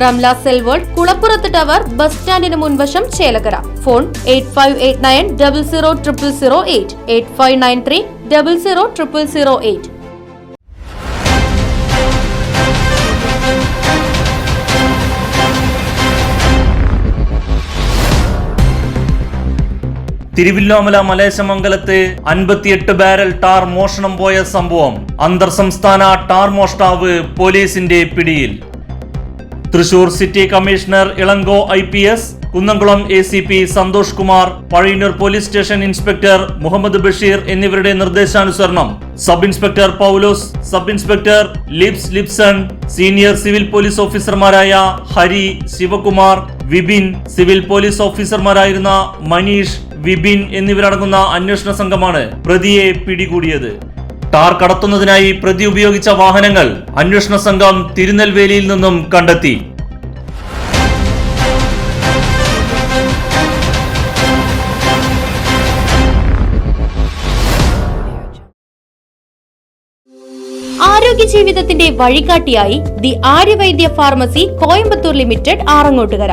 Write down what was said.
Ramla cell world കുളപ്പുറത്ത് tower bus സ്റ്റാൻഡിന് മുൻവശം Chelakkara phone eight five eight nine double zero triple zero eight. Eight five nine three double zero triple zero eight. Thiruvilwamala മലേശമംഗലത്ത് അൻപത്തിയെട്ട് barrel tar മോഷണം പോയ സംഭവം. അന്തർ സംസ്ഥാന ടാർ മോഷ്ടാവ് പോലീസിന്റെ പിടിയിൽ. Thrissur city commissioner Ilango I P S Kunnamkulam A C P Santhosh Kumar Pazhayannur police station inspector Muhammad Basheer എന്നിവരുടെ നിർദ്ദേശാനുസരണം. Sub inspector Paulose sub inspector lips Lipson senior civil police ഓഫീസർമാരായ ഹരി ശിവകുമാർ വിപിൻ സിവിൽ പോലീസ് ഓഫീസർമാരായിരുന്ന മനീഷ് വിപിൻ എന്നിവരടങ്ങുന്ന അന്വേഷണ സംഘമാണ് പ്രതിയെ പിടികൂടിയത്. ടാർ കടത്തുന്നതിനായി പ്രതി ഉപയോഗിച്ച വാഹനങ്ങൾ അന്വേഷണ സംഘം തിരുനെൽവേലിയിൽ നിന്നും കണ്ടെത്തി. ആരോഗ്യ ജീവിതത്തിന്റെ വഴികാട്ടിയായി the Aryavaidya pharmacy Coimbatore limited Arangottukara.